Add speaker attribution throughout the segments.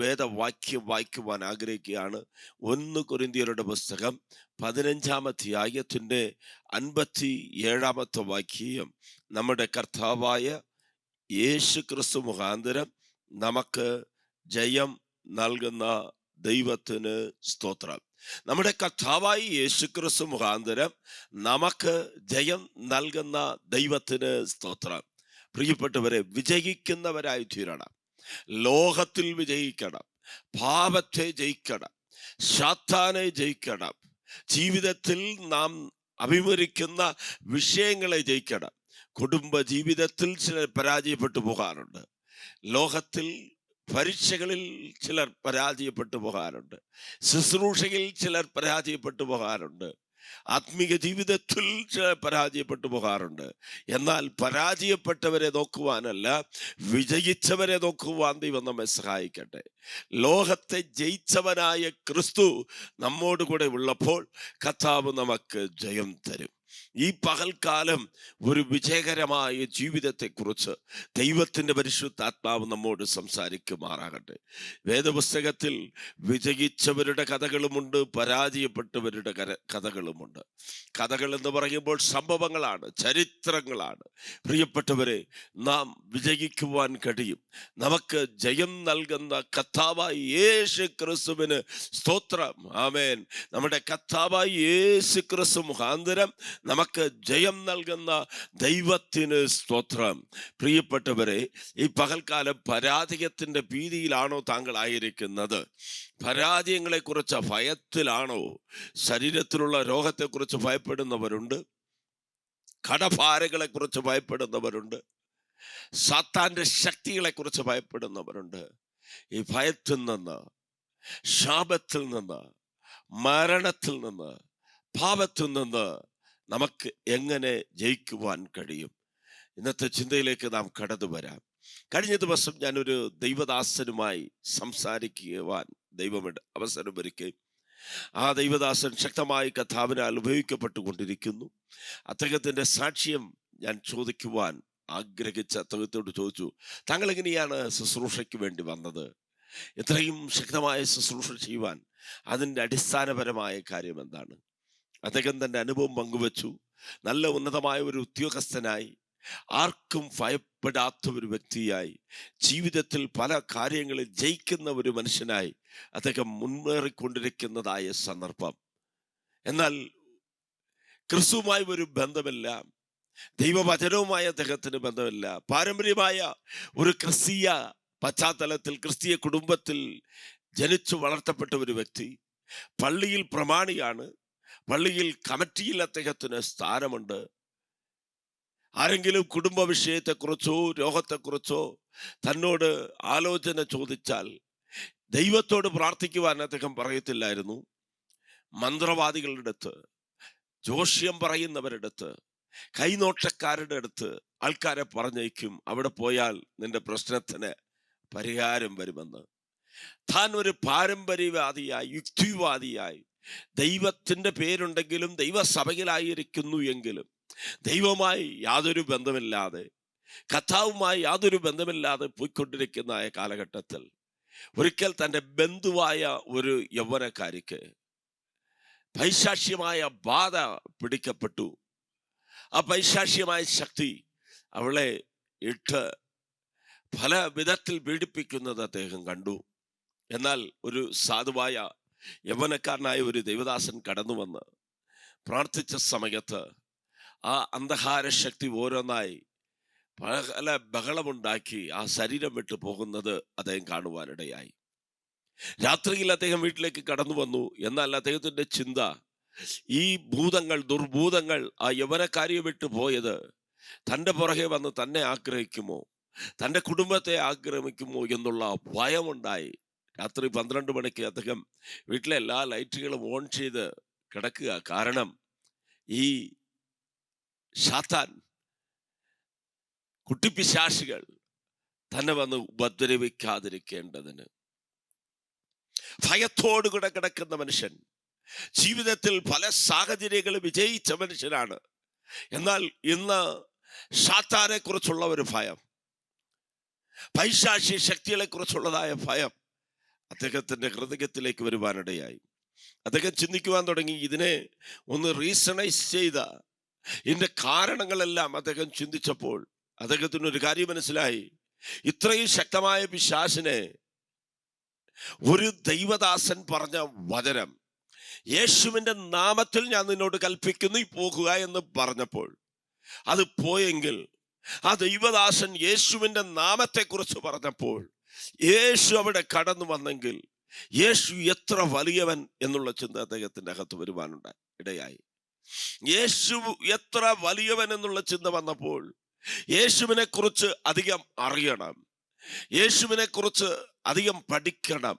Speaker 1: വേദവാക്യം വായിക്കുവാൻ ആഗ്രഹിക്കുകയാണ്. ഒന്ന് കുരിന്തിയരുടെ പുസ്തകം പതിനഞ്ചാം അധ്യായത്തിന്റെ അൻപത്തി ഏഴാമത്തെ വാക്യം. നമ്മുടെ കർത്താവായ യേശു ക്രിസ്തു മുഖാന്തരം നമുക്ക് ജയം നൽകുന്ന ദൈവത്തിന് സ്തോത്രം. നമ്മുടെ കർത്താവായി യേശു ക്രിസ്തു മുഖാന്തരം നമുക്ക് ജയം നൽകുന്ന ദൈവത്തിന് സ്തോത്രം. പ്രിയപ്പെട്ടവരെ വിജയിക്കുന്നവരായി തീരണം. ലോകത്തിൽ വിജയിക്കണം പാപത്തെ ജയിക്കണം ശാത്താനെ ജയിക്കണം ജീവിതത്തിൽ നാം അഭിമുഖിക്കുന്ന വിഷയങ്ങളെ ജയിക്കണം. കുടുംബ ജീവിതത്തിൽ ചിലർ പരാജയപ്പെട്ടു പോകാറുണ്ട്. ലോകത്തിൽ പരീക്ഷകളിൽ ചിലർ പരാജയപ്പെട്ടു പോകാറുണ്ട്. ശുശ്രൂഷയിൽ ചിലർ പരാജയപ്പെട്ടു പോകാറുണ്ട്. ആത്മീക ജീവിതത്തിൽ പരാജയപ്പെട്ടു പോകാറുണ്ട്. എന്നാൽ പരാജയപ്പെട്ടവരെ നോക്കുവാനല്ല വിജയിച്ചവരെ നോക്കുവാൻ ദൈവം നമ്മെ സഹായിക്കട്ടെ. ലോകത്തെ ജയിച്ചവനായ ക്രിസ്തു നമ്മോട് കൂടെ ഉള്ളപ്പോൾ കഥാവ് നമുക്ക് ജയം തരും. ഈ പകൽക്കാലം ഒരു വിജയകരമായ ജീവിതത്തെ ജീവിതത്തെക്കുറിച്ച് ദൈവത്തിന്റെ പരിശുദ്ധാത്മാവ് നമ്മോട് സംസാരിക്കുമാറാകട്ടെ. വേദപുസ്തകത്തിൽ വിജയിച്ചവരുടെ കഥകളുമുണ്ട് പരാജയപ്പെട്ടവരുടെ കഥകളുമുണ്ട്. കഥകൾ എന്ന് പറയുമ്പോൾ സംഭവങ്ങളാണ് ചരിത്രങ്ങളാണ്. പ്രിയപ്പെട്ടവരെ നാം വിജയിക്കുവാൻ കഴിയും. നമുക്ക് ജയം നൽകുന്ന കഥാവായി യേശു ക്രിസ്തുവിന് സ്തോത്രം. ആമേൻ. നമ്മുടെ കഥാവായി യേശു ക്രിസ്തു മുഖാന്തരം ജയം നൽകുന്ന ദൈവത്തിന് സ്തോത്രം. പ്രിയപ്പെട്ടവരെ ഈ പകൽക്കാലം പരാജയത്തിന്റെ ഭീതിയിലാണോ താങ്കൾ ആയിരിക്കുന്നത് പരാജയങ്ങളെക്കുറിച്ച് ഭയത്തിലാണോ? ശരീരത്തിലുള്ള രോഗത്തെക്കുറിച്ച് ഭയപ്പെടുന്നവരുണ്ട്. കടഭാരകളെക്കുറിച്ച് ഭയപ്പെടുന്നവരുണ്ട്. സാത്താന്റെ ശക്തികളെക്കുറിച്ച് ഭയപ്പെടുന്നവരുണ്ട്. ഈ ഭയത്തിൽ നിന്ന് ശാപത്തിൽ നിന്ന് മരണത്തിൽ നിന്ന് പാപത്തിൽ നിന്ന് നമുക്ക് എങ്ങനെ ജയിക്കുവാൻ കഴിയും? ഇന്നത്തെ ചിന്തയിലേക്ക് നാം കടന്നു വരാം. കഴിഞ്ഞ ദിവസം ഞാനൊരു ദൈവദാസനുമായി സംസാരിക്കുവാൻ ദൈവമിട അവസരം ഒരുക്കുകയും ആ ദൈവദാസൻ ശക്തമായി കഥാവിനാൽ ഉപയോഗിക്കപ്പെട്ടുകൊണ്ടിരിക്കുന്നു. അദ്ദേഹത്തിന്റെ സാക്ഷ്യം ഞാൻ ചോദിക്കുവാൻ ആഗ്രഹിച്ച അദ്ദേഹത്തോട് ചോദിച്ചു താങ്കൾ എങ്ങനെയാണ് ശുശ്രൂഷയ്ക്ക് വേണ്ടി വന്നത്? ഇത്രയും ശക്തമായ ശുശ്രൂഷ ചെയ്യുവാൻ അതിന്റെ അടിസ്ഥാനപരമായ കാര്യം എന്താണ്? അദ്ദേഹം തന്റെ അനുഭവം പങ്കുവച്ചു. നല്ല ഉന്നതമായ ഒരു ഉദ്യോഗസ്ഥനായി ആർക്കും ഭയപ്പെടാത്ത ഒരു വ്യക്തിയായി ജീവിതത്തിൽ പല കാര്യങ്ങളിൽ ജയിക്കുന്ന ഒരു മനുഷ്യനായി അദ്ദേഹം മുന്നേറിക്കൊണ്ടിരിക്കുന്നതായ സന്ദർഭം. എന്നാൽ ക്രിസ്തുവുമായി ഒരു ബന്ധമില്ല ദൈവവചനവുമായി അദ്ദേഹത്തിന് ബന്ധമില്ല. പാരമ്പര്യമായ ഒരു ക്രിസ്തീയ പശ്ചാത്തലത്തിൽ ക്രിസ്തീയ കുടുംബത്തിൽ ജനിച്ചു വളർത്തപ്പെട്ട ഒരു വ്യക്തി പള്ളിയിൽ പ്രമാണിയാണ്. പള്ളിയിൽ കമ്മിറ്റിയിൽ അദ്ദേഹത്തിന് സ്ഥാനമുണ്ട്. ആരെങ്കിലും കുടുംബ വിഷയത്തെക്കുറിച്ചോ രോഗത്തെക്കുറിച്ചോ തന്നോട് ആലോചന ചോദിച്ചാൽ ദൈവത്തോട് പ്രാർത്ഥിക്കുവാൻ അദ്ദേഹം പറയത്തില്ലായിരുന്നു. മന്ത്രവാദികളുടെ അടുത്ത് ജോഷ്യം പറയുന്നവരുടെ അടുത്ത് കൈനോട്ടക്കാരുടെ അടുത്ത് ആൾക്കാരെ പറഞ്ഞയക്കും. അവിടെ പോയാൽ നിന്റെ പ്രശ്നത്തിന് പരിഹാരം വരുമെന്ന്. താൻ ഒരു പാരമ്പര്യവാദിയായി യുക്തിവാദിയായി ദൈവത്തിന്റെ പേരുണ്ടെങ്കിലും ദൈവസഭയിലായിരിക്കുന്നു എങ്കിലും ദൈവമായി യാതൊരു ബന്ധമില്ലാതെ കഥാവുമായി യാതൊരു ബന്ധമില്ലാതെ പോയിക്കൊണ്ടിരിക്കുന്ന കാലഘട്ടത്തിൽ ഒരിക്കൽ തന്റെ ബന്ധുവായ ഒരു യൗവനക്കാരിക്ക് പൈശാക്ഷ്യമായ ബാധ പിടിക്കപ്പെട്ടു. ആ പൈശാക്ഷ്യമായ ശക്തി അവളെ ഇട്ട് പല വിധത്തിൽ പീഡിപ്പിക്കുന്നത് അദ്ദേഹം കണ്ടു. എന്നാൽ ഒരു സാധുവായ യൗവനക്കാരനായ ഒരു ദൈവദാസൻ കടന്നു വന്ന് പ്രാർത്ഥിച്ച സമയത്ത് ആ അന്ധകാര ശക്തി ഓരോന്നായി പല ബഹളമുണ്ടാക്കി ആ ശരീരം വിട്ടു പോകുന്നത് അദ്ദേഹം കാണുവാനിടയായി. രാത്രിയിൽ അദ്ദേഹം വീട്ടിലേക്ക് കടന്നു വന്നു എന്നാൽ അദ്ദേഹത്തിന്റെ ചിന്ത ഈ ഭൂതങ്ങൾ ദുർഭൂതങ്ങൾ ആ യവനക്കാരിയെ വിട്ടു പോയത് തന്റെ പുറകെ വന്ന് തന്നെ ആഗ്രഹിക്കുമോ? തന്റെ കുടുംബത്തെ ആക്രമിക്കുമോ എന്നുള്ള ഭയമുണ്ടായി. രാത്രി പന്ത്രണ്ട് മണിക്ക് അദ്ദേഹം വീട്ടിലെ എല്ലാ ലൈറ്റുകളും ഓൺ ചെയ്ത് കിടക്കുക. കാരണം ഈ ഷാത്താൻ കുട്ടിപ്പിശാശികൾ തന്നെ വന്ന് ഉപദ്രവിക്കാതിരിക്കേണ്ടതിന്. ഭയത്തോടുകൂടെ കിടക്കുന്ന മനുഷ്യൻ ജീവിതത്തിൽ പല സാഹചര്യങ്ങളും വിജയിച്ച മനുഷ്യനാണ്. എന്നാൽ ഇന്ന് ഷാത്താനെ കുറിച്ചുള്ള ഒരു ഭയം പൈശാശി ശക്തികളെ കുറിച്ചുള്ളതായ ഭയം അദ്ദേഹത്തിന്റെ ഹൃദയത്തിലേക്ക് വരുവാനിടയായി. അദ്ദേഹം ചിന്തിക്കുവാൻ തുടങ്ങി ഇതിനെ ഒന്ന് റീസണൈസ് ചെയ്ത ഇതിന്റെ കാരണങ്ങളെല്ലാം അദ്ദേഹം ചിന്തിച്ചപ്പോൾ അദ്ദേഹത്തിന് ഒരു കാര്യം മനസ്സിലായി. ഇത്രയും ശക്തമായ പിശാസിനെ ഒരു ദൈവദാസൻ പറഞ്ഞ വചനം യേശുവിന്റെ നാമത്തിൽ ഞാൻ നിന്നോട് കൽപ്പിക്കുന്നു പോകുക എന്ന് പറഞ്ഞപ്പോൾ അത് പോയെങ്കിൽ ആ ദൈവദാസൻ യേശുവിന്റെ നാമത്തെക്കുറിച്ച് പറഞ്ഞപ്പോൾ യേശു അവിടെ കടന്നു വന്നെങ്കിൽ യേശു എത്ര വലിയവൻ എന്നുള്ള ചിന്ത അദ്ദേഹത്തിന്റെ അകത്ത് വരുവാനുണ്ട് ഇടയായി. യേശു എത്ര വലിയവൻ എന്നുള്ള ചിന്ത വന്നപ്പോൾ യേശുവിനെ കുറിച്ച് അധികം അറിയണം യേശുവിനെ കുറിച്ച് അധികം പഠിക്കണം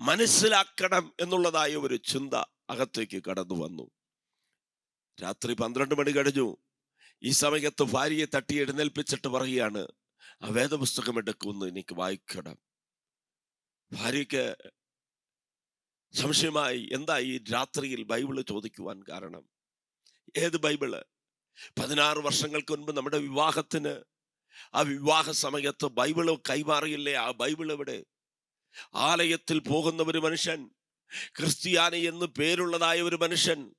Speaker 1: മനസ്സിലാക്കണം എന്നുള്ളതായ ഒരു ചിന്ത അകത്തേക്ക് കടന്നു വന്നു. രാത്രി പന്ത്രണ്ട് മണി കഴിഞ്ഞു. ഈ സമയത്ത് ഭാര്യയെ തട്ടി എഴുന്നേൽപ്പിച്ചിട്ട് പറയുകയാണ് ആ വേദപുസ്തകം എടുക്കുമെന്ന് എനിക്ക് വായിക്കണം. ഭാര്യയ്ക്ക് സംശയമായി എന്താ ഈ രാത്രിയിൽ ബൈബിൾ ചോദിക്കുവാൻ കാരണം? ഏത് ബൈബിൾ? പതിനാറ് വർഷങ്ങൾക്ക് മുൻപ് നമ്മുടെ വിവാഹത്തിന് ആ വിവാഹ സമയത്ത് ബൈബിൾ കൈമാറിയില്ലേ? ആ ബൈബിൾ എവിടെ? ആലയത്തിൽ പോകുന്ന ഒരു മനുഷ്യൻ ക്രിസ്ത്യാനി എന്ന് പേരുള്ളതായ ഒരു മനുഷ്യൻ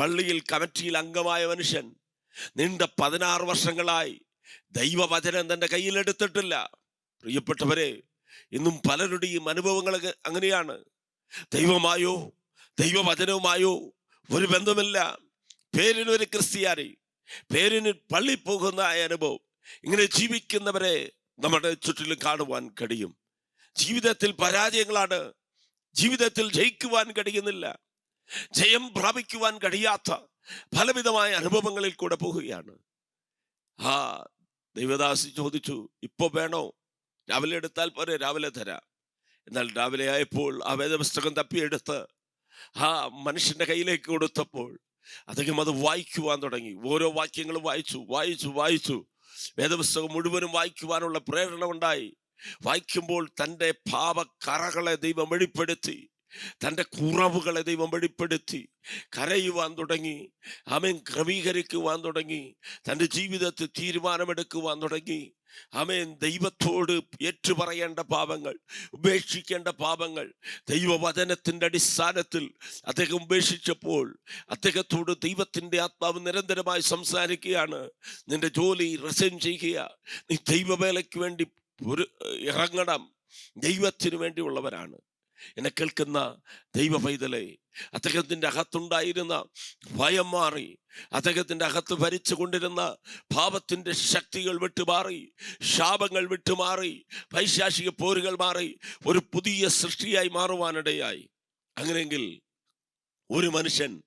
Speaker 1: പള്ളിയിൽ കമ്മിറ്റിയിൽ അംഗമായ മനുഷ്യൻ നീണ്ട പതിനാറ് വർഷങ്ങളായി ദൈവവചനം തന്റെ കയ്യിലെടുത്തിട്ടില്ല പ്രിയപ്പെട്ടവരെ ഇന്നും പലരുടെയും അനുഭവങ്ങൾ അങ്ങനെയാണ്. ദൈവമായോ ദൈവവചനവുമായോ ഒരു ബന്ധമില്ല. പേരിന് ഒരു ക്രിസ്ത്യാനി പേരിന് പള്ളി പോകുന്ന അനുഭവം. ഇങ്ങനെ ജീവിക്കുന്നവരെ നമ്മുടെ ചുറ്റിലും കാണുവാൻ കഴിയും. ജീവിതത്തിൽ പരാജയങ്ങളാണ്. ജീവിതത്തിൽ ജയിക്കുവാൻ കഴിയുന്നില്ല. ജയം പ്രാപിക്കുവാൻ കഴിയാത്ത പലവിധമായ അനുഭവങ്ങളിൽ കൂടെ പോവുകയാണ് ആ ദൈവദാസി ചോദിച്ചു ഇപ്പോൾ വേണോ? രാവിലെ എടുത്താൽ പോരെ? രാവിലെ തരാം. എന്നാൽ രാവിലെ ആയപ്പോൾ ആ വേദപുസ്തകം തപ്പിയെടുത്ത് ആ മനുഷ്യന്റെ കയ്യിലേക്ക് കൊടുത്തപ്പോൾ അദ്ദേഹം അത് വായിക്കുവാൻ തുടങ്ങി. ഓരോ വാക്യങ്ങളും വായിച്ചു വായിച്ചു വായിച്ചു. വേദപുസ്തകം മുഴുവനും വായിക്കുവാനുള്ള പ്രേരണ ഉണ്ടായി. വായിക്കുമ്പോൾ തന്റെ പാപക്കറകളെ ദൈവം വെളിപ്പെടുത്തി. തന്റെ കുറവുകളെ ദൈവം വെളിപ്പെടുത്തി കരയുവാൻ തുടങ്ങി അവൻ ക്രമീകരിക്കുവാൻ തുടങ്ങി തന്റെ ജീവിതത്തിൽ തീരുമാനമെടുക്കുവാൻ തുടങ്ങി. അവൻ ദൈവത്തോട് ഏറ്റുപറയേണ്ട പാപങ്ങൾ ഉപേക്ഷിക്കേണ്ട പാപങ്ങൾ ദൈവവചനത്തിന്റെ അടിസ്ഥാനത്തിൽ അദ്ദേഹം ഉപേക്ഷിച്ചപ്പോൾ അദ്ദേഹത്തോട് ദൈവത്തിന്റെ ആത്മാവ് നിരന്തരമായി സംസാരിക്കുകയാണ്. നിന്റെ ജോലി റിസൈൻ ചെയ്യുക നീ ദൈവവേലയ്ക്ക് വേണ്ടി ഒരു ഇറങ്ങണം ദൈവത്തിന് വേണ്ടിയുള്ളവരാണ്. എന്നെ കേൾക്കുന്ന ദൈവ പൈതലെ അദ്ദേഹത്തിന്റെ അകത്തുണ്ടായിരുന്ന ഭയം മാറി അദ്ദേഹത്തിന്റെ അകത്ത് ഭരിച്ചു കൊണ്ടിരുന്ന പാപത്തിന്റെ ശക്തികൾ വിട്ടുമാറി ശാപങ്ങൾ വിട്ടുമാറി പൈശാചിക പോരുകൾ മാറി ഒരു പുതിയ സൃഷ്ടിയായി മാറുവാനിടയായി. അങ്ങനെയെങ്കിൽ ഒരു മനുഷ്യൻ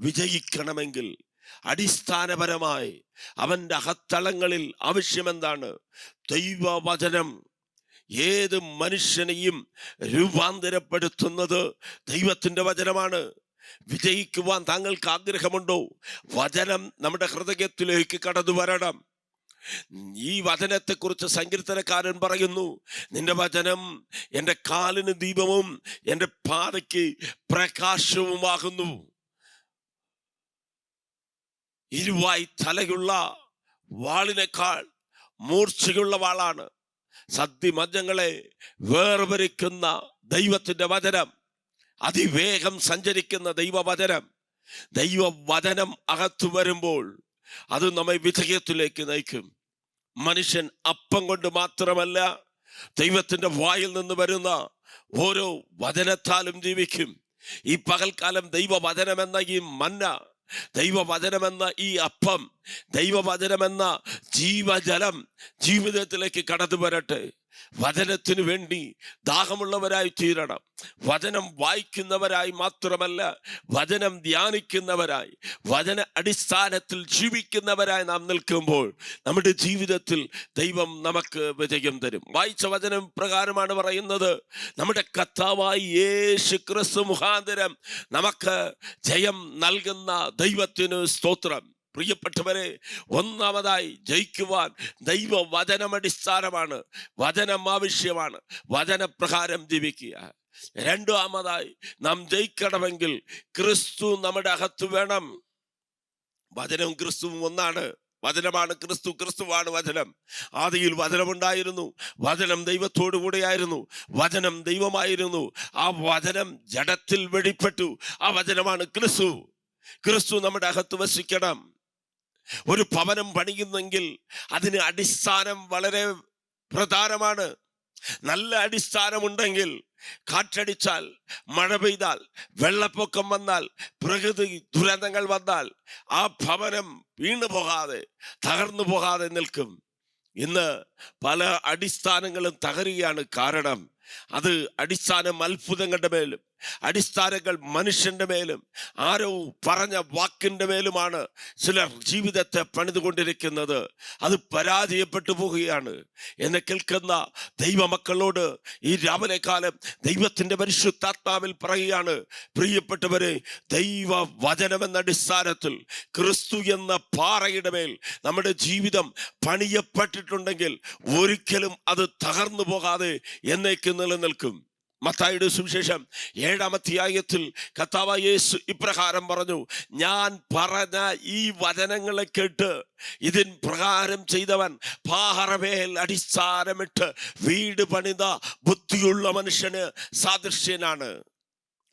Speaker 1: വിജയിക്കണമെങ്കിൽ അടിസ്ഥാനപരമായി അവന്റെ അകത്തളങ്ങളിൽ ആവശ്യമെന്താണ്? ദൈവവചനം ഏത് മനുഷ്യനെയും രൂപാന്തരപ്പെടുത്തുന്നത് ദൈവത്തിന്റെ വചനമാണ്. വിജയിക്കുവാൻ താങ്കൾക്ക് ആഗ്രഹമുണ്ടോ? വചനം നമ്മുടെ ഹൃദയത്തിലേക്ക് കടന്നു വരണം. ഈ വചനത്തെക്കുറിച്ച് സങ്കീർത്തനക്കാരൻ പറയുന്നു നിന്റെ വചനം എന്റെ കാലിന് ദീപവും എന്റെ പാതയ്ക്ക് പ്രകാശവുമാകുന്നു. ഇരുവായി തലയുള്ള വാളിനേക്കാൾ മൂർച്ചയുള്ള വാളാണ്. സദ്യമദ്യങ്ങളെ വേർപരിക്കുന്ന ദൈവത്തിന്റെ വചനം അതിവേഗം സഞ്ചരിക്കുന്ന ദൈവവചനം. ദൈവവചനം അകത്തു വരുമ്പോൾ അത് നമ്മെ വിജയത്തിലേക്ക് നയിക്കും. മനുഷ്യൻ അപ്പം കൊണ്ട് മാത്രമല്ല ദൈവത്തിന്റെ വായിൽ നിന്ന് വരുന്ന ഓരോ വചനത്താലും ജീവിക്കും. ഈ പകൽക്കാലം ദൈവവചനമെന്ന ഈ മന്ന ദൈവവചനമെന്ന ഈ അപ്പം ദൈവവചനമെന്ന ജീവജലം ജീവിതത്തിലേക്ക് കടന്നു വരട്ടെ വചനത്തിന് വേണ്ടി ദാഹമുള്ളവരായി തീരണം. വചനം വായിക്കുന്നവരായി മാത്രമല്ല വചനം ധ്യാനിക്കുന്നവരായി വചന അടിസ്ഥാനത്തിൽ ജീവിക്കുന്നവരായി നാം നിൽക്കുമ്പോൾ നമ്മുടെ ജീവിതത്തിൽ ദൈവം നമുക്ക് വിജയം തരും. വായിച്ച വചനം പ്രകാരമാണ് പറയുന്നത് നമ്മുടെ കർത്താവായി യേശു ക്രിസ്തു മുഖാന്തരം നമുക്ക് ജയം നൽകുന്ന ദൈവത്തിന് സ്തോത്രം. പ്രിയപ്പെട്ടവരെ ഒന്നാമതായി ജയിക്കുവാൻ ദൈവ വചനമടിസ്ഥാനമാണ് വചനം ആവശ്യമാണ് വചനപ്രകാരം ജീവിക്കുക. രണ്ടാമതായി നാം ജയിക്കണമെങ്കിൽ ക്രിസ്തു നമ്മുടെ അകത്ത് വേണം. വചനവും ക്രിസ്തുവും ഒന്നാണ്. വചനമാണ് ക്രിസ്തു ക്രിസ്തുവാണ് വചനം. ആദിയിൽ വചനമുണ്ടായിരുന്നു വചനം ദൈവത്തോടു കൂടെയായിരുന്നു വചനം ദൈവമായിരുന്നു. ആ വചനം ജഡത്തിൽ വെളിപ്പെട്ടു ആ വചനമാണ് ക്രിസ്തു. ക്രിസ്തു നമ്മുടെ അകത്ത് വസിക്കണം. ഒരു ഭവനം പണിയുന്നെങ്കിൽ അതിന് അടിസ്ഥാനം വളരെ പ്രധാനമാണ്. നല്ല അടിസ്ഥാനമുണ്ടെങ്കിൽ കാറ്റടിച്ചാൽ മഴ പെയ്താൽ വെള്ളപ്പൊക്കം വന്നാൽ പ്രകൃതി ദുരന്തങ്ങൾ വന്നാൽ ആ ഭവനം വീണു പോകാതെ തകർന്നു പോകാതെ നിൽക്കും. ഇന്ന് പല അടിസ്ഥാനങ്ങളും തകരുകയാണ് കാരണം. അത് അടിസ്ഥാനം അത്ഭുതങ്ങളുടെ മേലും അടിസ്ഥാനങ്ങൾ മനുഷ്യന്റെ മേലും ആരോ പറഞ്ഞ വാക്കിന്റെ മേലുമാണ് ചിലർ ജീവിതത്തെ പണിതുകൊണ്ടിരിക്കുന്നത്. അത് പരാജയപ്പെട്ടു പോവുകയാണ്. എന്നെ കേൾക്കുന്ന ദൈവമക്കളോട് ഈ രാവിലെ കാലം ദൈവത്തിന്റെ പരിശുദ്ധാത്മാവിൽ പറയുകയാണ് പ്രിയപ്പെട്ടവരെ ദൈവ വചനമെന്ന അടിസ്ഥാനത്തിൽ ക്രിസ്തു എന്ന പാറയുടെ മേൽ നമ്മുടെ ജീവിതം പണിയപ്പെട്ടിട്ടുണ്ടെങ്കിൽ ഒരിക്കലും അത് തകർന്നു പോകാതെ എന്നേക്ക് നിലനിൽക്കും. മത്തായിയുടെ സുവിശേഷം ഏഴാം അധ്യായത്തിൽ കത്താവ യേശു ഇപ്രകാരം പറഞ്ഞു ഞാൻ പറഞ്ഞ ഈ വചനങ്ങളെ കേട്ട് ഇതിൻ പ്രകാരം ചെയ്തവൻ പാറമേൽ അടിസ്ഥാനമിട്ട് വീട് പണിത ബുദ്ധിയുള്ള മനുഷ്യന് സാദൃശ്യനാണ്.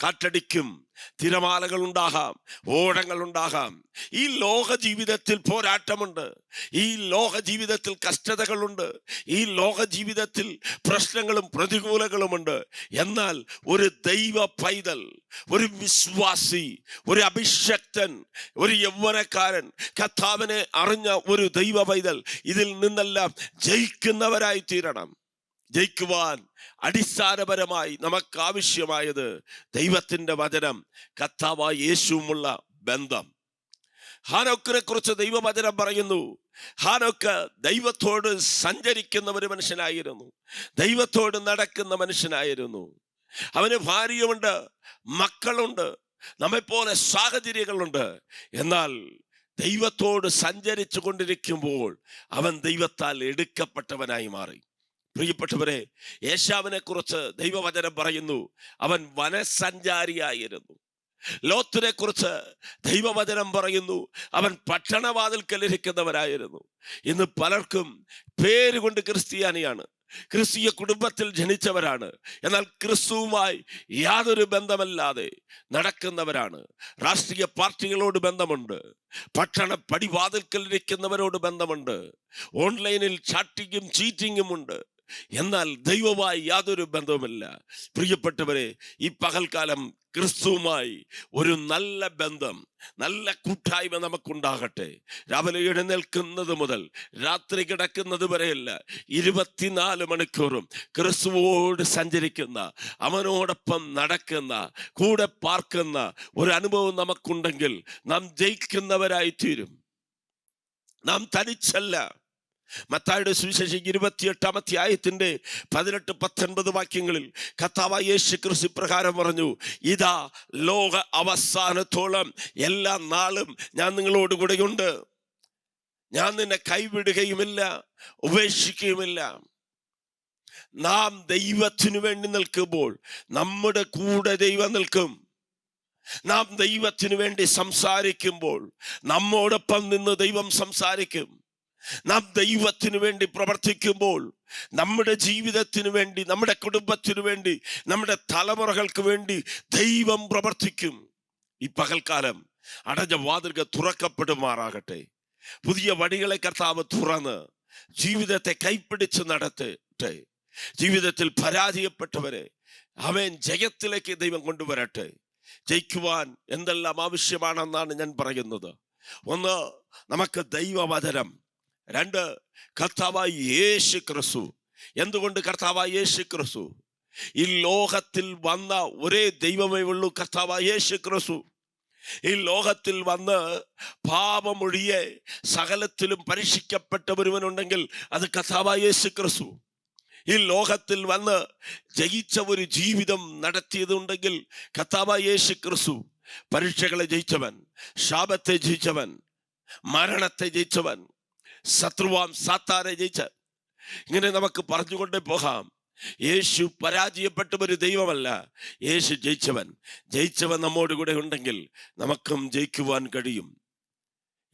Speaker 1: കാറ്റടിക്കും. തിരമാലകൾ ഉണ്ടാകാം ഓടങ്ങൾ ഉണ്ടാകാം ഈ ലോക ജീവിതത്തിൽ പോരാട്ടമുണ്ട്. ഈ ലോക ജീവിതത്തിൽ കഷ്ടതകളുണ്ട്. ഈ ലോക ജീവിതത്തിൽ പ്രശ്നങ്ങളും പ്രതികൂലങ്ങളുമുണ്ട്. എന്നാൽ ഒരു ദൈവ പൈതൽ ഒരു വിശ്വാസി ഒരു അഭിഷക്തൻ ഒരു യൗവനക്കാരൻ കഥാവിനെ അറിഞ്ഞ ഒരു ദൈവ പൈതൽ ഇതിൽ നിന്നെല്ലാം ജയിക്കുന്നവരായി തീരണം ജയിക്കുവാൻ അടിസ്ഥാനപരമായി നമുക്ക് ആവശ്യമായത് ദൈവത്തിന്റെ വചനം കത്താവായ യേശുവുമുള്ള ബന്ധം. ഹാനോക്കിനെ കുറിച്ച് ദൈവവചനം പറയുന്നു. ഹാനോക്ക് ദൈവത്തോട് സഞ്ചരിക്കുന്ന ഒരു മനുഷ്യനായിരുന്നു. ദൈവത്തോട് നടക്കുന്ന മനുഷ്യനായിരുന്നു. അവന് ഭാര്യയുമുണ്ട് മക്കളുണ്ട് നമ്മെപ്പോലെ സാഹചര്യങ്ങളുണ്ട്. എന്നാൽ ദൈവത്തോട് സഞ്ചരിച്ചു കൊണ്ടിരിക്കുമ്പോൾ അവൻ ദൈവത്താൽ എടുക്കപ്പെട്ടവനായി മാറി. പ്രിയപ്പെട്ടവരെ യേശാവിനെ കുറിച്ച് ദൈവവചനം പറയുന്നു. അവൻ വനസഞ്ചാരിയായിരുന്നു. ലോത്തിനെ കുറിച്ച് ദൈവവചനം പറയുന്നു. അവൻ പട്ടണവാതിൽക്കലിരിക്കുന്നവരായിരുന്നു ഇന്ന് പലർക്കും പേരുകൊണ്ട് ക്രിസ്ത്യാനിയാണ്. ക്രിസ്തീയ കുടുംബത്തിൽ ജനിച്ചവരാണ്. എന്നാൽ ക്രിസ്തുവുമായി യാതൊരു ബന്ധമല്ലാതെ നടക്കുന്നവരാണ്. രാഷ്ട്രീയ പാർട്ടികളോട് ബന്ധമുണ്ട്. പട്ടണ പടിവാതിൽക്കലിരിക്കുന്നവരോട് ബന്ധമുണ്ട്. ഓൺലൈനിൽ ചാറ്റിങ്ങും ചീറ്റിങ്ങും ഉണ്ട് എന്നാൽ ദൈവമായി യാതൊരു ബന്ധവുമില്ല. പ്രിയപ്പെട്ടവരെ ഈ പകൽക്കാലം ക്രിസ്തുവുമായി ഒരു നല്ല ബന്ധം നല്ല കൂട്ടായ്മ നമുക്കുണ്ടാകട്ടെ. രാവിലെ എഴുന്നേൽക്കുന്നത് മുതൽ രാത്രി കിടക്കുന്നത് വരെയല്ല ഇരുപത്തിനാല് മണിക്കൂറും ക്രിസ്തുവോട് സഞ്ചരിക്കുന്ന അവനോടൊപ്പം നടക്കുന്ന കൂടെ പാർക്കുന്ന ഒരു അനുഭവം നമുക്കുണ്ടെങ്കിൽ നാം ജയിക്കുന്നവരായി തീരും നാം തനിച്ചല്ല. മത്തായുടെ സുവിശേഷം ഇരുപത്തിയെട്ടാം അധ്യായത്തിന്റെ പതിനെട്ട് പത്തൊൻപത് വാക്യങ്ങളിൽ കത്താവ യേശു ക്രിസ്തു പ്രകാരം പറഞ്ഞു ഇതാ ലോക അവസാനത്തോളം എല്ലാ നാളും ഞാൻ നിങ്ങളോട് കൂടെയുണ്ട്. ഞാൻ നിന്നെ കൈവിടുകയുമില്ല ഉപേക്ഷിക്കുകയുമില്ല. നാം ദൈവത്തിനു വേണ്ടി നിൽക്കുമ്പോൾ നമ്മുടെ കൂടെ ദൈവം നിൽക്കും. നാം ദൈവത്തിനു വേണ്ടി സംസാരിക്കുമ്പോൾ നമ്മോടൊപ്പം നിന്ന് ദൈവം സംസാരിക്കും. നാം ദൈവത്തിനു വേണ്ടി പ്രവർത്തിക്കുമ്പോൾ നമ്മുടെ ജീവിതത്തിന് വേണ്ടി നമ്മുടെ കുടുംബത്തിനു വേണ്ടി നമ്മുടെ തലമുറകൾക്ക് വേണ്ടി ദൈവം പ്രവർത്തിക്കും. ഈ പകൽക്കാലം അടഞ്ഞ വാതിലുകൾ തുറക്കപ്പെടുമാറാകട്ടെ. പുതിയ വഴികളെ കർത്താവ് തുറന്ന് ജീവിതത്തെ കൈപ്പിടിച്ച് നടത്തട്ടെ. ജീവിതത്തിൽ പരാജയപ്പെട്ടവരെ അവൻ ജയത്തിലേക്ക് ദൈവം കൊണ്ടുവരട്ടെ. ജയിക്കുവാൻ എന്തെല്ലാം ആവശ്യമാണെന്നാണ് ഞാൻ പറയുന്നത്. ഒന്ന് നമുക്ക് ദൈവവചനം രണ്ട് കർത്താവായി യേശു ക്രിസ്തു എന്തുകൊണ്ട് കർത്താവായ യേശു ക്രിസ്തു ഈ ലോകത്തിൽ വന്ന ഒരേ ദൈവമേ ഉള്ളൂ കർത്താവായ യേശു ക്രിസ്തു ഈ ലോകത്തിൽ വന്ന് പാപമൊഴിയെ സകലത്തിലും പരീക്ഷിക്കപ്പെട്ട ഒരുവനുണ്ടെങ്കിൽ അത് കർത്താവായ യേശു ക്രിസ്തു ഈ ലോകത്തിൽ വന്ന് ജയിച്ച ഒരു ജീവിതം നടത്തിയതുണ്ടെങ്കിൽ കർത്താവായ യേശു ക്രിസ്തു പരീക്ഷകളെ ജയിച്ചവൻ ശാപത്തെ ജയിച്ചവൻ മരണത്തെ ജയിച്ചവൻ ശത്രുവാം സാത്താനെ ജയിച്ച്. ഇങ്ങനെ നമുക്ക് പറഞ്ഞുകൊണ്ടേ പോകാം. യേശു പരാജയപ്പെട്ട ഒരു ദൈവമല്ല. യേശു ജയിച്ചവൻ. ജയിച്ചവൻ നമ്മോട് കൂടെ ഉണ്ടെങ്കിൽ നമുക്കും ജയിക്കുവാൻ കഴിയും.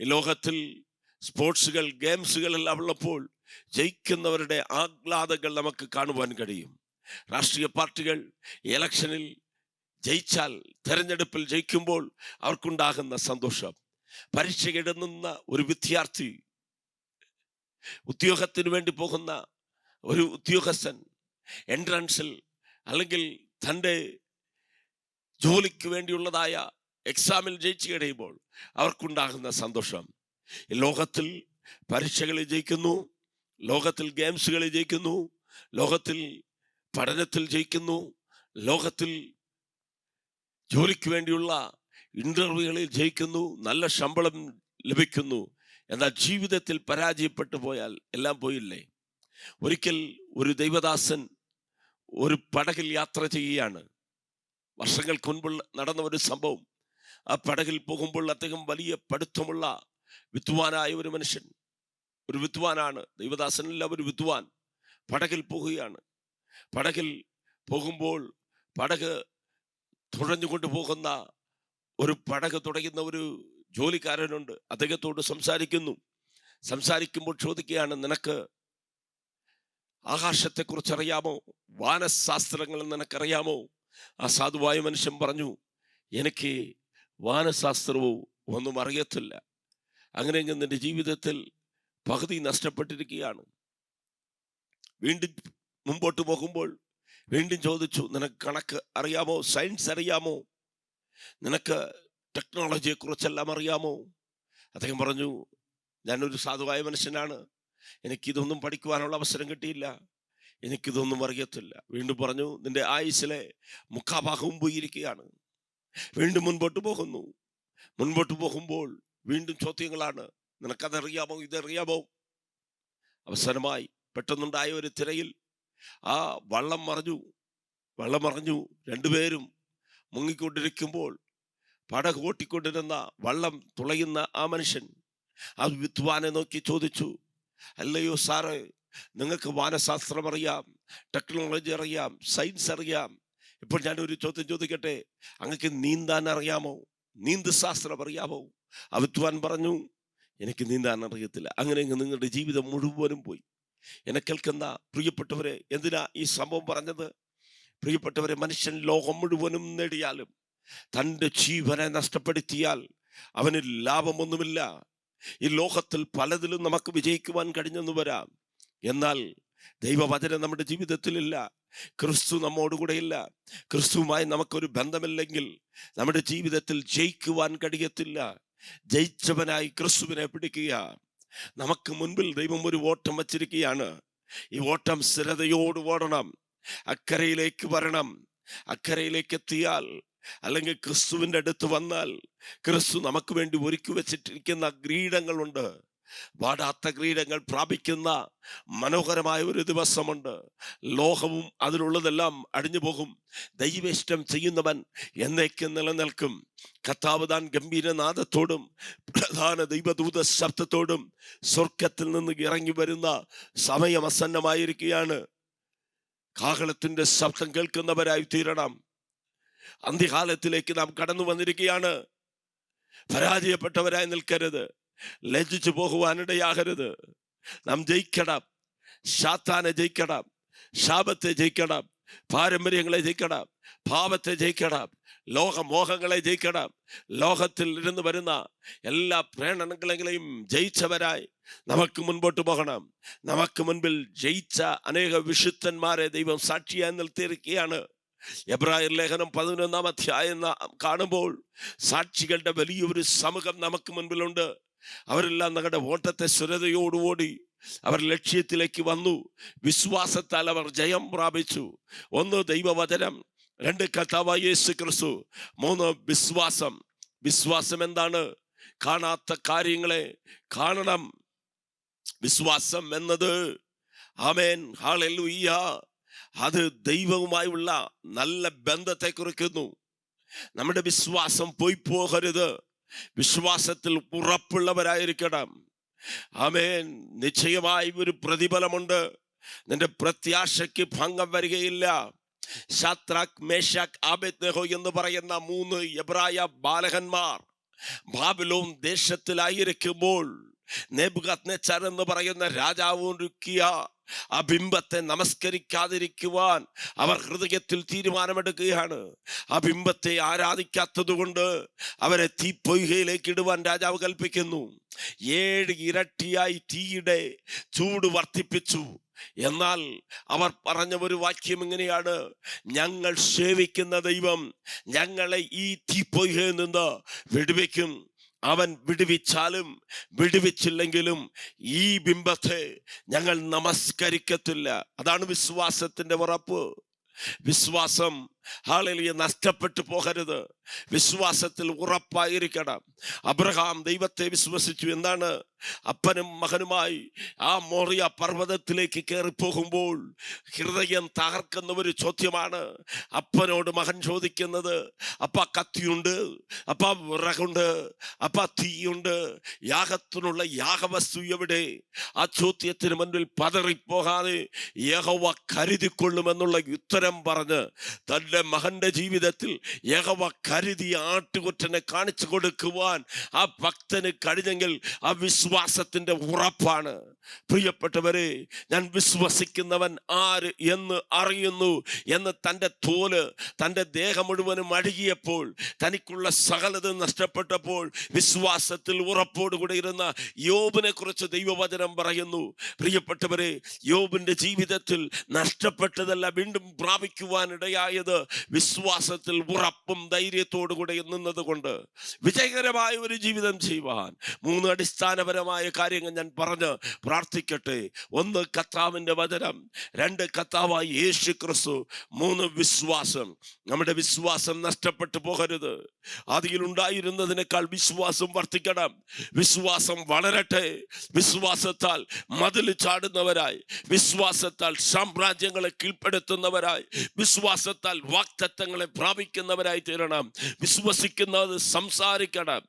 Speaker 1: ഈ ലോകത്തിൽ സ്പോർട്സുകൾ ഗെയിംസുകൾ എല്ലാം ഉള്ളപ്പോൾ ജയിക്കുന്നവരുടെ ആഹ്ലാദങ്ങൾ നമുക്ക് കാണുവാൻ കഴിയും. രാഷ്ട്രീയ പാർട്ടികൾ ഇലക്ഷനിൽ ജയിച്ചാൽ തെരഞ്ഞെടുപ്പിൽ ജയിക്കുമ്പോൾ അവർക്കുണ്ടാകുന്ന സന്തോഷം. പരീക്ഷ എഴുതുന്ന ഒരു വിദ്യാർത്ഥി ഉദ്യോഗത്തിന് വേണ്ടി പോകുന്ന ഒരു ഉദ്യോഗസ്ഥൻ എൻട്രൻസിൽ അല്ലെങ്കിൽ തന്റെ ജോലിക്ക് വേണ്ടിയുള്ളതായ എക്സാമിൽ ജയിച്ചു കഴിയുമ്പോൾ അവർക്കുണ്ടാകുന്ന സന്തോഷം. ലോകത്തിൽ പരീക്ഷകളിൽ ജയിക്കുന്നു ലോകത്തിൽ ഗെയിംസുകളിൽ ജയിക്കുന്നു ലോകത്തിൽ പഠനത്തിൽ ജയിക്കുന്നു ലോകത്തിൽ ജോലിക്ക് വേണ്ടിയുള്ള ഇന്റർവ്യൂകളിൽ ജയിക്കുന്നു നല്ല ശമ്പളം ലഭിക്കുന്നു. എന്നാൽ ജീവിതത്തിൽ പരാജയപ്പെട്ടു പോയാൽ എല്ലാം പോയില്ലേ? ഒരിക്കൽ ഒരു ദൈവദാസൻ ഒരു പടകിൽ യാത്ര ചെയ്യുകയാണ്. വർഷങ്ങൾക്ക് മുൻപ് നടന്ന ഒരു സംഭവം. ആ പടകിൽ പോകുമ്പോൾ അദ്ദേഹം വലിയ പഠിത്തമുള്ള വിദ്വാനായ ഒരു മനുഷ്യൻ. ഒരു വിദ്വാനാണ്. ദൈവദാസനല്ല ഒരു വിദ്വാൻ പടകിൽ പോകുകയാണ്. പടകിൽ പോകുമ്പോൾ പടക് തുഴഞ്ഞുകൊണ്ട് പോകുന്ന ഒരു പടക് തുടങ്ങുന്ന ഒരു ജോലിക്കാരനുണ്ട് അദ്ദേഹത്തോട് സംസാരിക്കുന്നു. സംസാരിക്കുമ്പോൾ ചോദിക്കുകയാണ് നിനക്ക് ആകാശത്തെക്കുറിച്ച് അറിയാമോ വാനശാസ്ത്രങ്ങൾ നിനക്കറിയാമോ? ആ സാധുവായ മനുഷ്യൻ പറഞ്ഞു എനിക്ക് വാനശാസ്ത്രവും ഒന്നും അറിയത്തില്ല. അങ്ങനെ നിന്റെ ജീവിതത്തിൽ പകുതി നഷ്ടപ്പെട്ടിരിക്കുകയാണ്. വീണ്ടും മുമ്പോട്ട് പോകുമ്പോൾ വീണ്ടും ചോദിച്ചു നിനക്ക് കണക്ക് അറിയാമോ? സയൻസ് അറിയാമോ? നിനക്ക് ടെക്നോളജിയെ കുറിച്ചെല്ലാം അറിയാമോ? അദ്ദേഹം പറഞ്ഞു ഞാനൊരു സാധുവായ മനുഷ്യനാണ്. എനിക്കിതൊന്നും പഠിക്കുവാനുള്ള അവസരം കിട്ടിയില്ല. എനിക്കിതൊന്നും അറിയത്തില്ല. വീണ്ടും പറഞ്ഞു നിന്റെ ആയുസിലെ മുഖാഭാഗവും പോയിരിക്കുകയാണ്. വീണ്ടും മുൻപോട്ട് പോകുന്നു. മുൻപോട്ട് പോകുമ്പോൾ വീണ്ടും ചോദ്യങ്ങളാണ്. നിനക്കതറിയാമോ? ഇതറിയാമോ? അവസാനമായി പെട്ടെന്നുണ്ടായ ഒരു തിരയിൽ ആ വള്ളം മറഞ്ഞു. വള്ളം മറഞ്ഞു. രണ്ടുപേരും മുങ്ങിക്കൊണ്ടിരിക്കുമ്പോൾ പടക് ഓട്ടിക്കൊണ്ടിരുന്ന വള്ളം തുളയുന്ന ആ മനുഷ്യൻ ആ വിദ്വാനെ നോക്കി ചോദിച്ചു അല്ലയോ സാറ് നിങ്ങൾക്ക് വാനശാസ്ത്രം അറിയാം ടെക്നോളജി അറിയാം സയൻസ് അറിയാം. ഇപ്പോൾ ഞാനൊരു ചോദ്യം ചോദിക്കട്ടെ? അങ്ങക്ക് നീന്താൻ അറിയാമോ? നീന്ത് ശാസ്ത്രം അറിയാമോ? ആ വിദ്വാൻ പറഞ്ഞു എനിക്ക് നീന്താൻ അറിയത്തില്ല. അങ്ങനെ നിങ്ങളുടെ ജീവിതം മുഴുവനും പോയി. എന്നെ കേൾക്കുന്ന പ്രിയപ്പെട്ടവരെ എന്തിനാ ഈ സംഭവം പറഞ്ഞത്? പ്രിയപ്പെട്ടവരെ മനുഷ്യൻ ലോകം മുഴുവനും നേടിയാലും തന്റെ ജീവനെ നഷ്ടപ്പെടുത്തിയാൽ അവന് ലാഭമൊന്നുമില്ല. ഈ ലോകത്തിൽ പലതിലും നമുക്ക് വിജയിക്കുവാൻ കഴിഞ്ഞെന്ന് വരാം. എന്നാൽ ദൈവവചനം നമ്മുടെ ജീവിതത്തിലില്ല. ക്രിസ്തു നമ്മോടുകൂടെ ഇല്ല ക്രിസ്തുവുമായി നമുക്കൊരു ബന്ധമില്ലെങ്കിൽ നമ്മുടെ ജീവിതത്തിൽ ജയിക്കുവാൻ കഴിയത്തില്ല. ജയിച്ചവനായി ക്രിസ്തുവിനെ പിടിക്കുക. നമുക്ക് മുൻപിൽ ദൈവം ഒരു ഓട്ടം വച്ചിരിക്കുകയാണ്. ഈ ഓട്ടം സ്ഥിരതയോട് ഓടണം. അക്കരയിലേക്ക് വരണം. അക്കരയിലേക്ക് എത്തിയാൽ അല്ലെങ്കിൽ ക്രിസ്തുവിന്റെ അടുത്ത് വന്നാൽ ക്രിസ്തു നമുക്ക് വേണ്ടി ഒരുക്കി വെച്ചിട്ടിരിക്കുന്ന ഗ്രീഡങ്ങളുണ്ട്. വാടാത്ത ഗ്രീഡങ്ങൾ പ്രാപിക്കുന്ന മനോഹരമായ ഒരു ദിവസമുണ്ട്. ലോഹവും അതിലുള്ളതെല്ലാം അടിഞ്ഞു പോകും. ദൈവേഷ്ടം ചെയ്യുന്നവൻ എന്നേക്കും നിലനിൽക്കും. കർത്താവ് താൻ ഗംഭീരനാദത്തോടും പ്രധാന ദൈവദൂത ശബ്ദത്തോടും സ്വർഗത്തിൽ നിന്ന് ഇറങ്ങി വരുന്ന സമയം അസന്നമായിരിക്കുകയാണ്. കാഹളത്തിന്റെ ശബ്ദം കേൾക്കുന്നവരായി തീരണം അന്ത്യകാലത്തിലേക്ക് നാം കടന്നു വന്നിരിക്കുകയാണ്. പരാജയപ്പെട്ടവരായി നിൽക്കരുത്. ലജ്ജിച്ചു പോകുവാനിടയാകരുത്. നാം ജയിക്കണം. ശാത്താനെ ജയിക്കണം. ശാപത്തെ ജയിക്കണം. പാരമ്പര്യങ്ങളെ ജയിക്കണം. പാപത്തെ ജയിക്കണം. ലോകമോഹങ്ങളെ ജയിക്കണം. ലോകത്തിൽ ഇരുന്ന് വരുന്ന എല്ലാ പ്രേരണകളെയും ജയിച്ചവരായി നമുക്ക് മുൻപോട്ട് പോകണം. നമുക്ക് മുൻപിൽ ജയിച്ച അനേക വിശുദ്ധന്മാരെ ദൈവം സാക്ഷിയായി നിർത്തിയിരിക്കുകയാണ് എബ്രായർ ലേഖനം പതിനൊന്നാം അധ്യായം കാണുമ്പോൾ സാക്ഷികളുടെ വലിയൊരു സമൂഹം നമുക്ക് മുൻപിലുണ്ട്. അവരെല്ലാം ഞങ്ങളുടെ ഓട്ടത്തെ സ്വരതയോടുകൂടി അവർ ലക്ഷ്യത്തിലേക്ക് വന്നു. വിശ്വാസത്താൽ അവർ ജയം പ്രാപിച്ചു. ഒന്ന് ദൈവവചനം രണ്ട് കഥാവായ യേശു ക്രിസ്തു മൂന്ന് വിശ്വാസം. വിശ്വാസം എന്താണ്? കാണാത്ത കാര്യങ്ങളെ കാണണം. വിശ്വാസം എന്നത്. ആമേൻ. ഹാളെലുയ്യ അത് ദൈവവുമായുള്ള നല്ല ബന്ധത്തെ കുറിക്കുന്നു. നമ്മുടെ വിശ്വാസം പോയി പോകരുത് വിശ്വാസത്തിൽ ഉറപ്പുള്ളവരായിരിക്കണം. ആമേൻ. നിശ്ചയമായി ഒരു പ്രതിഫലമുണ്ട്. നിന്റെ പ്രത്യാശയ്ക്ക് ഭംഗം വരികയില്ല. എന്ന് പറയുന്ന മൂന്ന് എബ്രായ ബാലകന്മാർ ബാബിലോൺ ദേശത്തിലായിരിക്കുമ്പോൾ നെബുഖദ്നെച്ചർ എന്ന് പറയുന്ന രാജാവ് ഒരുക്കിയ ആ ബിംബത്തെ നമസ്കരിക്കാതിരിക്കുവാൻ അവർ ഹൃദയത്തിൽ തീരുമാനമെടുക്കുകയാണ്. ആ ബിംബത്തെ ആരാധിക്കാത്തത് കൊണ്ട് അവരെ തീപ്പൊയ്കയിലേക്ക് ഇടുവാൻ രാജാവ് കൽപ്പിക്കുന്നു. ഏഴ് ഇരട്ടിയായി തീയുടെ ചൂട് വർദ്ധിപ്പിച്ചു. എന്നാൽ അവർ പറഞ്ഞ ഒരു വാക്യം ഇങ്ങനെയാണ്. ഞങ്ങൾ സേവിക്കുന്ന ദൈവം ഞങ്ങളെ ഈ തീപ്പൊയ്കയിൽ നിന്ന് വിടുവിക്കും. അവൻ വിടുവിച്ചാലും വിടുവിച്ചില്ലെങ്കിലും ഈ ബിംബത്തെ ഞങ്ങൾ നമസ്കരിക്കത്തില്ല. അതാണ് വിശ്വാസത്തിന്റെ ഉറപ്പ്. വിശ്വാസം ഹാളിലിയ നഷ്ടപ്പെട്ടു പോകരുത്. വിശ്വാസത്തിൽ ഉറപ്പായിരിക്കണം. അബ്രഹാം ദൈവത്തെ വിശ്വസിച്ചു. എന്താണ്? അപ്പനും മകനുമായി ആ മോറിയ പർവതത്തിലേക്ക് കയറി പോകുമ്പോൾ ഹൃദയം തകർക്കുന്ന ഒരു ചോദ്യമാണ്. അപ്പനോട് മകൻ ചോദിക്കുന്നത് അപ്പ കത്തിയുണ്ട്? അപ്പ വിറകുണ്ട്? അപ്പ തീയുണ്ട്? യാഗത്തിനുള്ള യാഗവസ്തു എവിടെ? ആ ചോദ്യത്തിന് മുൻപിൽ പതറിപ്പോകാതെ യഹോവ കരുതിക്കൊള്ളുമെന്നുള്ള ഉത്തരം പറഞ്ഞ് തന്റെ മകന്റെ ജീവിതത്തിൽ യഹവ കരുതി ആട്ടുകൊറ്റനെ കാണിച്ചു കൊടുക്കുവാൻ ആ ഭക്തന് കഴിഞ്ഞെങ്കിൽ ആ വിശ്വാസത്തിന്റെ ഉറപ്പാണ്. പ്രിയപ്പെട്ടവരെ ഞാൻ വിശ്വസിക്കുന്നവൻ ആര് എന്ന് അറിയുന്നു എന്ന് തന്റെ തോൽ തന്റെ ദേഹം മുഴുവനും അഴുകിയപ്പോൾ തനിക്കുള്ള സകലത നഷ്ടപ്പെട്ടപ്പോൾ വിശ്വാസത്തിൽ ഉറപ്പോടുകൂടെ ഇരുന്ന യോബിനെ കുറിച്ച് ദൈവവചനം പറയുന്നു. പ്രിയപ്പെട്ടവരെ യോബിന്റെ ജീവിതത്തിൽ നഷ്ടപ്പെട്ടതല്ല വീണ്ടും പ്രാപിക്കുവാനിടയായത് വിശ്വാസത്തിൽ ഉറപ്പും ധൈര്യത്തോടു കൂടെ നിന്നത് കൊണ്ട് വിജയകരമായ ഒരു ജീവിതം ചെയ്യുവാൻ മൂന്ന് അടിസ്ഥാനപരമായ കാര്യങ്ങൾ ഞാൻ പറഞ്ഞ് പ്രാർത്ഥിക്കട്ടെ. ഒന്ന് കത്താവിന്റെ വചനം രണ്ട് കത്താവായി യേശു ക്രിസ്തു മൂന്ന് വിശ്വാസം. നമ്മുടെ വിശ്വാസം നഷ്ടപ്പെട്ടു പോകരുത്. അതിലുണ്ടായിരുന്നതിനേക്കാൾ വിശ്വാസം വർദ്ധിക്കണം. വിശ്വാസം വളരട്ടെ. വിശ്വാസത്താൽ മതിൽ ചാടുന്നവരായി. വിശ്വാസത്താൽ സാമ്രാജ്യങ്ങളെ കീഴ്പ്പെടുത്തുന്നവരായി. വിശ്വാസത്താൽ വാക്തത്വങ്ങളെ പ്രാപിക്കുന്നവരായി തീരണം. വിശ്വസിക്കുന്നത് സംസാരിക്കണം.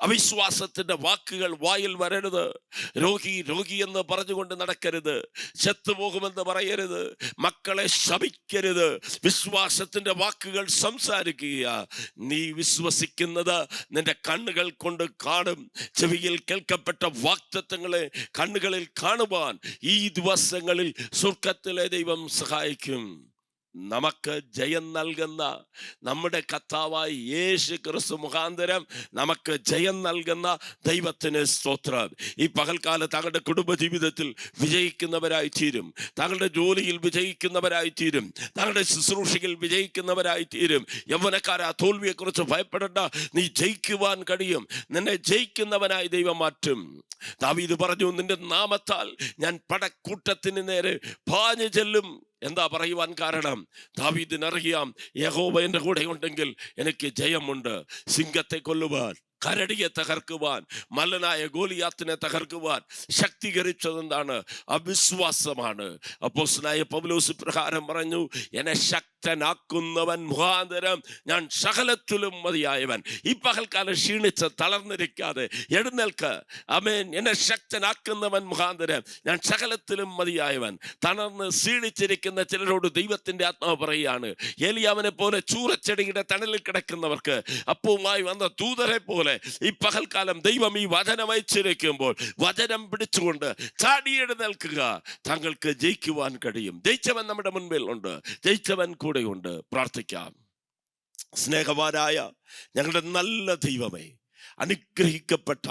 Speaker 1: അവിശ്വാസത്തിന്റെ വാക്കുകൾ വായിൽ വരരുത്. രോഗി രോഗി എന്ന് പറഞ്ഞുകൊണ്ട് നടക്കരുത്. ചത്തുപോകുമെന്ന് പറയരുത്. മക്കളെ ശപിക്കരുത്. വിശ്വാസത്തിന്റെ വാക്കുകൾ സംസാരിക്കുക. നീ വിശ്വസിക്കുന്നത് നിന്റെ കണ്ണുകൾ കൊണ്ട് കാണും. ചെവിയിൽ കേൾക്കപ്പെട്ട വാക്തത്വങ്ങളെ കണ്ണുകളിൽ കാണുവാൻ ഈ ദിവസങ്ങളിൽ സ്വർഗത്തിലെ ദൈവം സഹായിക്കും. നമുക്ക് ജയം നൽകുന്ന നമ്മുടെ കർത്താവായി യേശു ക്രിസ്തു മുഖാന്തരം നമുക്ക് ജയം നൽകുന്ന ദൈവത്തിന് സ്തോത്രം. ഈ പകൽക്കാലം തങ്ങളുടെ കുടുംബ ജീവിതത്തിൽ വിജയിക്കുന്നവരായി തീരും. തങ്ങളുടെ ജോലിയിൽ വിജയിക്കുന്നവരായി തീരും. തങ്ങളുടെ ശുശ്രൂഷയിൽ വിജയിക്കുന്നവരായി തീരും. യൗവനക്കാര തോൽവിയെക്കുറിച്ച് ഭയപ്പെടേണ്ട. നീ ജയിക്കുവാൻ കഴിയും. നിന്നെ ജയിക്കുന്നവനായി ദൈവം മാറ്റും. ദാവീദ് പറഞ്ഞു നിന്റെ നാമത്താൽ ഞാൻ പടക്കൂട്ടത്തിന് നേരെ പാഞ്ഞു ചെല്ലും. എന്താ പറയുവാൻ കാരണം? ദാവീദിനറിയാം യഹോബ എന്റെ കൂടെ ഉണ്ടെങ്കിൽ എനിക്ക് ജയമുണ്ട്. സിംഹത്തെ കൊല്ലുവാൻ കരടിയെ തകർക്കുവാൻ മല്ലനായ ഗോലിയാത്തിനെ തകർക്കുവാൻ ശക്തീകരിച്ചതെന്താണ്? അവിശ്വാസമാണ്. അപ്പോസ്നായ പൗലോസ് പ്രകാരം പറഞ്ഞു എന്നെ ശക്തനാക്കുന്നവൻ മുഖാന്തരം ഞാൻ സകലത്തിലും മതിയായവൻ. ഈ പകൽക്കാലം ക്ഷീണിച്ച് തളർന്നിരിക്കാതെ എഴുന്നേൽക്ക്. അമേൻ എന്നെ ശക്തനാക്കുന്നവൻ മുഖാന്തരം ഞാൻ സകലത്തിലും മതിയായവൻ. തളർന്ന് ക്ഷീണിച്ചിരിക്കുന്ന ചിലരോട് ദൈവത്തിന്റെ ആത്മാവ് പറയുകയാണ്. ഏലിയാവിനെ പോലെ ചൂറച്ചെടിയുടെ തണലിൽ കിടക്കുന്നവർക്ക് അപ്പവുമായി വന്ന ദൂതരെ പോലെ ഈ പകൽക്കാലം ദൈവം ഈ വചനം അയച്ചിരിക്കുമ്പോൾ വചനം പിടിച്ചുകൊണ്ട് ചാടിയെഴുന്നേൽക്കുക താങ്കൾക്ക് ജയിക്കുവാൻ കഴിയും. ജയിച്ചവൻ നമ്മുടെ മുൻപിൽ ഉണ്ട്. ജയിച്ചവൻ കൂടെയുണ്ട് പ്രാർത്ഥിക്കാം. സ്നേഹവാനായ ഞങ്ങളുടെ നല്ല ദൈവമേ അനുഗ്രഹിക്കപ്പെട്ട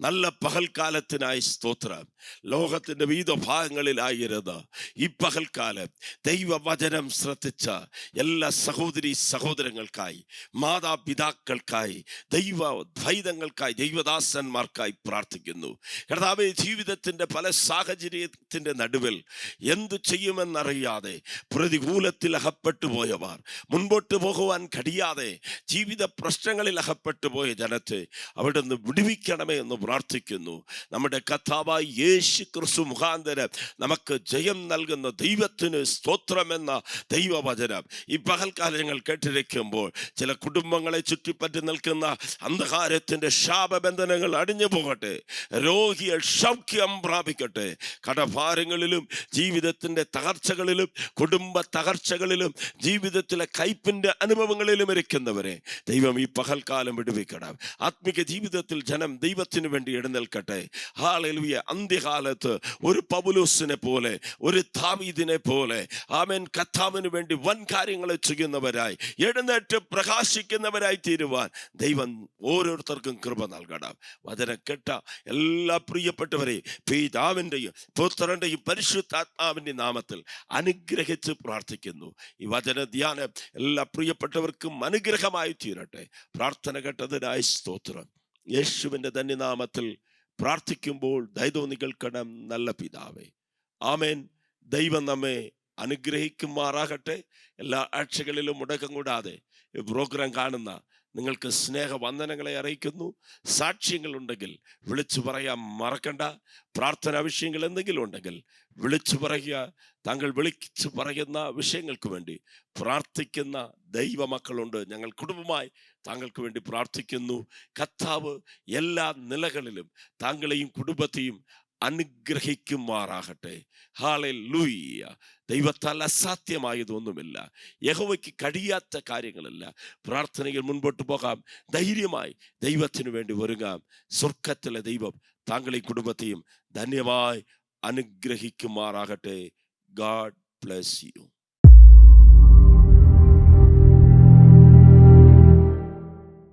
Speaker 1: നല്ല പകൽക്കാലത്തിനായി സ്തോത്രം. ലോകത്തിന്റെ വിവിധ ഭാഗങ്ങളിലായിരുന്ന ഈ പകൽക്കാലം ദൈവവചനം ശ്രദ്ധിച്ച എല്ലാ സഹോദരി സഹോദരങ്ങൾക്കായി മാതാപിതാക്കൾക്കായി ദൈവ ദ്വൈതങ്ങൾക്കായി ദൈവദാസന്മാർക്കായി പ്രാർത്ഥിക്കുന്നു. കർത്താവ് ജീവിതത്തിന്റെ പല സാഹചര്യത്തിന്റെ നടുവിൽ എന്തു ചെയ്യുമെന്നറിയാതെ പ്രതികൂലത്തിൽ അകപ്പെട്ടു പോയവർ മുൻപോട്ട് പോകുവാൻ കഴിയാതെ ജീവിത പ്രശ്നങ്ങളിൽ അകപ്പെട്ടു പോയ ജനത്തെ അവിടെ നിന്ന് വിടുവിക്കണമേ എന്ന് പ്രാർത്ഥിക്കുന്നു. നമ്മുടെ കഥാവായി യേശു ക്രിസ്തു മുഖാന്തരം നമുക്ക് ജയം നൽകുന്ന ദൈവത്തിന് സ്തോത്രമെന്ന ദൈവവചനം ഈ പകൽക്കാലം കേട്ടിരിക്കുമ്പോൾ ചില കുടുംബങ്ങളെ ചുറ്റിപ്പറ്റി നിൽക്കുന്ന അന്ധകാരത്തിന്റെ ശാപബന്ധനങ്ങൾ അടിഞ്ഞു പോകട്ടെ. രോഗികൾ സൗഖ്യം പ്രാപിക്കട്ടെ. കടഭാരങ്ങളിലും ജീവിതത്തിന്റെ തകർച്ചകളിലും കുടുംബ തകർച്ചകളിലും ജീവിതത്തിലെ കയ്പിന്റെ അനുഭവങ്ങളിലും ഇരിക്കുന്നവരെ ദൈവം ഈ പകൽക്കാലം വിടുവിക്കണം. ആത്മിക ജീവിതത്തിൽ ജനം ദൈവത്തിന് വേണ്ടി എഴുന്നേൽക്കട്ടെ. ഹാളെലുവിയ അന്ത്യകാലത്ത് ഒരു പൗലോസിനെ പോലെ ഒരു താമീദിനെ പോലെ ആമേൻ കഥാവിന് വേണ്ടി വൻ കാര്യങ്ങൾ ചെയ്യുന്നവരായി എഴുന്നേറ്റ് പ്രകാശിക്കുന്നവരായി തീരുവാൻ ദൈവം ഓരോരുത്തർക്കും കൃപ നൽകണം. വചന കേട്ട എല്ലാ പ്രിയപ്പെട്ടവരെയും പിതാവിന്റെയും പുത്രന്റെയും പരിശുദ്ധാത്മാവിന്റെ നാമത്തിൽ അനുഗ്രഹിച്ച് പ്രാർത്ഥിക്കുന്നു. ഈ വചന ധ്യാനം എല്ലാ പ്രിയപ്പെട്ടവർക്കും അനുഗ്രഹമായി തീരട്ടെ. പ്രാർത്ഥന കേട്ടതിനായി സ്തോത്രം. യേശുവിന്റെ ധന്യനാമത്തിൽ പ്രാർത്ഥിക്കുമ്പോൾ ദൈതോനികൾക്കണം നല്ല പിതാവേ. ആമേൻ. ദൈവം നമ്മെ അനുഗ്രഹിക്കുമാറാകട്ടെ. എല്ലാ ആഴ്ചകളിലും മുടക്കം കൂടാതെ ഈ പ്രോഗ്രാം കാണുന്ന നിങ്ങൾക്ക് സ്നേഹവന്ദനങ്ങളെ അറിയിക്കുന്നു. സാക്ഷ്യങ്ങളുണ്ടെങ്കിൽ വിളിച്ചു പറയാൻ മറക്കണ്ട. പ്രാർത്ഥനാ വിഷയങ്ങൾ എന്തെങ്കിലും ഉണ്ടെങ്കിൽ വിളിച്ചു പറയുക. താങ്കൾ വിളിച്ചു പറയുന്ന വിഷയങ്ങൾക്ക് വേണ്ടി പ്രാർത്ഥിക്കുന്ന ദൈവമക്കളുണ്ട്. ഞങ്ങൾ കുടുംബമായി താങ്കൾക്ക് വേണ്ടി പ്രാർത്ഥിക്കുന്നു. കർത്താവ് എല്ലാ നിലകളിലും താങ്കളെയും കുടുംബത്തെയും അനുഗ്രഹിക്കുമാറാകട്ടെ. ഹാളെ ലൂയ്യ ദൈവത്താൽ അസാധ്യമായതൊന്നുമില്ല. യഹോവയ്ക്ക് കഴിയാത്ത കാര്യങ്ങളല്ല. പ്രാർത്ഥനയിൽ മുൻപോട്ട് പോകാം. ധൈര്യമായി ദൈവത്തിനു വേണ്ടി ഒരുങ്ങാം. സ്വർഗത്തിലെ ദൈവം താങ്കളെയും കുടുംബത്തെയും ധന്യമായി അനുഗ്രഹിക്കുമാറാകട്ടെ. God bless you